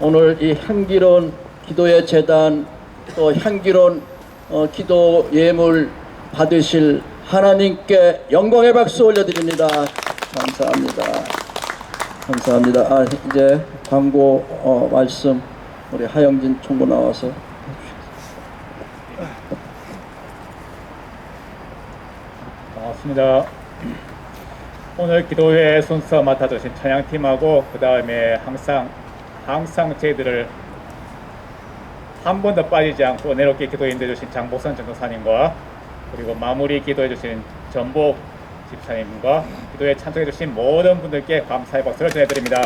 오늘 이 향기로운 기도의 재단 또 향기로운 어, 기도 예물 받으실 하나님께 영광의 박수 올려드립니다. 감사합니다. 감사합니다. 아, 이제 광고 어, 말씀 우리 하영진 총무 나와서 반갑습니다. 오늘 기도회 순서 맡아주신 찬양팀하고 그 다음에 항상 항상 저희들을 한 번도 빠지지 않고 은혜롭게 기도해 주신 장보선 전도사님과 그리고 마무리 기도해 주신 전복 집사님과 기도에 참석해 주신 모든 분들께 감사의 박수를 전해드립니다.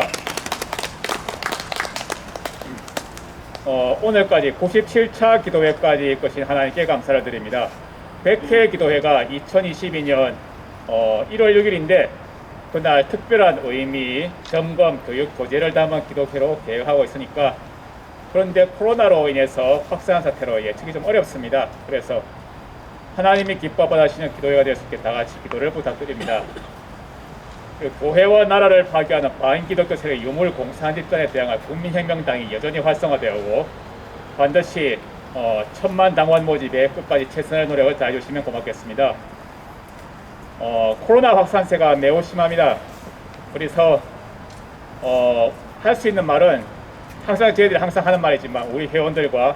어, 오늘까지 97차 기도회까지 이끄신 하나님께 감사를 드립니다. 100회 기도회가 2022년 어, 1월 6일인데 그날 특별한 의미, 점검, 교육, 교제를 담은 기도회로 계획하고 있으니까 그런데 코로나로 인해서 확산 사태로 예측이 좀 어렵습니다. 그래서 하나님이 기뻐 받으시는 기도회가 될 수 있게 다 같이 기도를 부탁드립니다. 그 교회와 나라를 파괴하는 바인 기독교 세력 유물 공산 집단에 대항할 국민혁명당이 여전히 활성화되었고 반드시 어, 천만 당원 모집에 끝까지 최선의 노력을 다해주시면 고맙겠습니다. 어, 코로나 확산세가 매우 심합니다. 그래서 어, 할 수 있는 말은 항상 저희들이 항상 하는 말이지만 우리 회원들과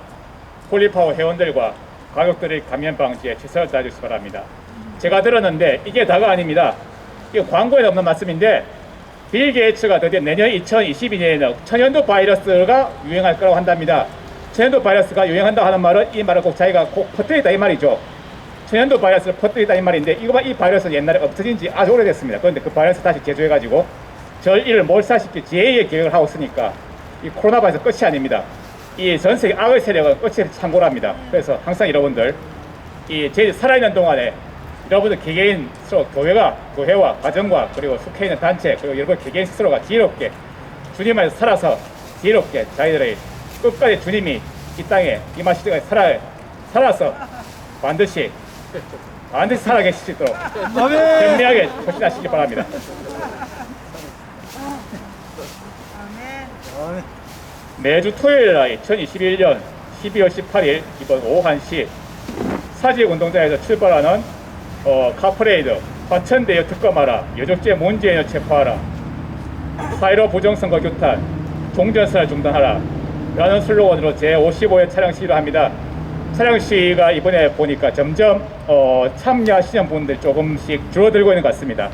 폴리파워 회원들과 가족들의 감염 방지에 최선을 다해주시기 바랍니다. 제가 들었는데 이게 다가 아닙니다. 이거 광고에 없는 말씀인데 빌 게이츠가 드디어 내년 2022년에는 천연두 바이러스가 유행할 거라고 한답니다. 천연두 바이러스가 유행한다 하는 말은 이 말을 꼭 자기가 꼭 퍼뜨리다 이 말이죠. 천연두 바이러스를 퍼뜨리다 이 말인데 이거 봐, 이 바이러스 옛날에 없어진 지 아주 오래됐습니다. 그런데 그 바이러스 다시 개조해가지고 절 이를 몰살시킬 제2의 계획을 하고 있으니까 이 코로나 바이러스 끝이 아닙니다. 이 전 세계 악의 세력은 끝이 참고랍니다. 그래서 항상 여러분들 이 저희 살아있는 동안에 여러분들 개개인 스스로 교회가 교회와 가정과 그리고 속해 있는 단체 그리고 여러분 개개인 스스로가 지혜롭게 주님 안에서 살아서 지혜롭게 자기들의 끝까지 주님이 이 땅에 때까지 살아 살아서 반드시 반드시 살아계실 수 있도록 현명하게 조심하시기 바랍니다. 매주 토요일 날 2021년 12월 18일 이번 오후 1시 사직 운동장에서 출발하는 어, 카프레이드 화천대유 특검하라 여적죄 문재인을 체포하라 사이로 부정선거 규탄 종전선을 중단하라 라는 슬로건으로 제55회 차량 시위를 합니다. 차량 시위가 이번에 보니까 점점 어, 참여하시는 분들 조금씩 줄어들고 있는 것 같습니다.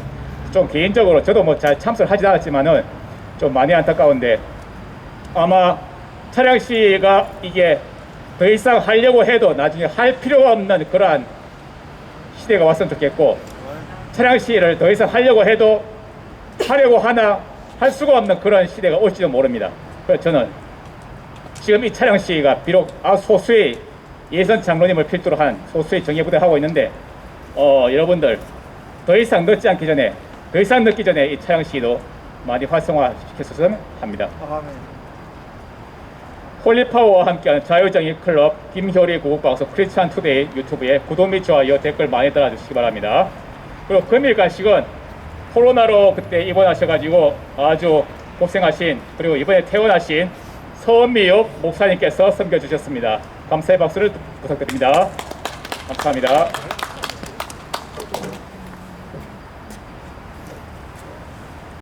좀 개인적으로 저도 뭐 잘 참석을 하지 않았지만은 좀 많이 안타까운데 아마 차량 시위가 이게 더 이상 하려고 해도 나중에 할 필요가 없는 그러한 시대가 왔으면 좋겠고 차량 시위를 더 이상 하려고 해도 하려고 하나 할 수가 없는 그런 시대가 올지도 모릅니다. 그래서 저는 지금 이 차량 시위가 비록 아 소수의 예선 장로님을 필두로 한 소수의 정예부대 하고 있는데 어 여러분들 더 이상 늦지 않기 전에 더 이상 늦기 전에 이 차량 시위도 많이 활성화 시켰으면 합니다. 홀리파워와 함께하는 자유정의 클럽 김효리 고국방송 크리스찬 투데이 유튜브에 구독 및 좋아요 댓글 많이 달아주시기 바랍니다. 그리고 금일 간식은 코로나로 그때 입원하셔가지고 아주 고생하신 그리고 이번에 퇴원하신 서은미육 목사님께서 섬겨주셨습니다. 감사의 박수를 부탁드립니다. 감사합니다.